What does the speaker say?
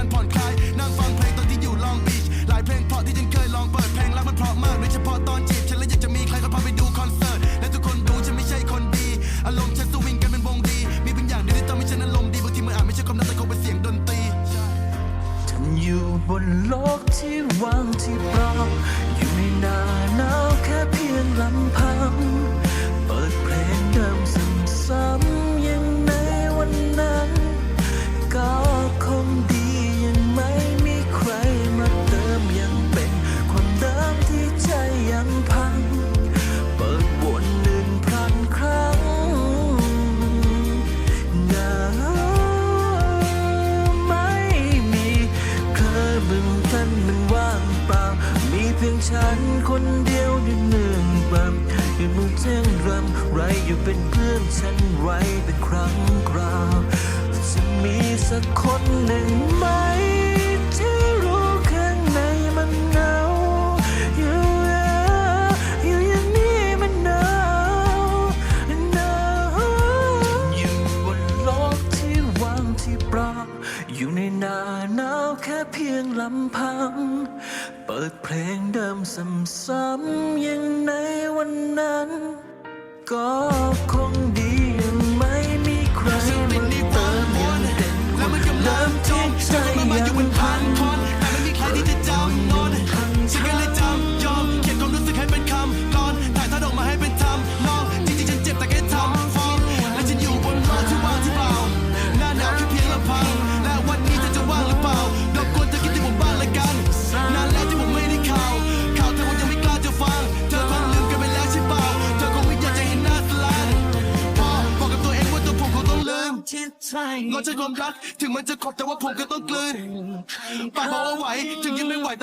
การผ่อนคลายนั่งฟังเพลงตอนที่อยู่ลองบีชหลายเพลงเพราะที่ฉันเคยลองเปิดเพลงแล้วมันเพราะมากโดยเฉพาะตอนจีบฉันและอยากจะมีใครก็พาไปดูคอนเสิร์ตและทุกคนดูฉันไม่ใช่คนดีอารมณ์ฉันสวิงกันเป็นวงดี มีบางอย่างเดียวที่ทำให้ฉันอารมณ์ดีบางทีมันอาจไม่ใช่ความรักแต่คงเป็นเสียงดนตรีฉันอยู่บนโลกที่ว่างที่เปล่า ฉันคนเดียวในเมืองบำอยู่มุงเจ้งรำไรอยู่เป็นเพื่อนฉันไรเป็นครั้งครา อยู่ในหน้าหนาวแค่เพียงลำพัง เปิดเพลงเดิมซ้ำๆยังในวันนั้น ก็ ที่ใจรสชาติความรัก ถึงมันจะขบแต่ว่าผมก็ต้องกลืนปากบอกว่าไหวถึงยังไม่ไหวแต่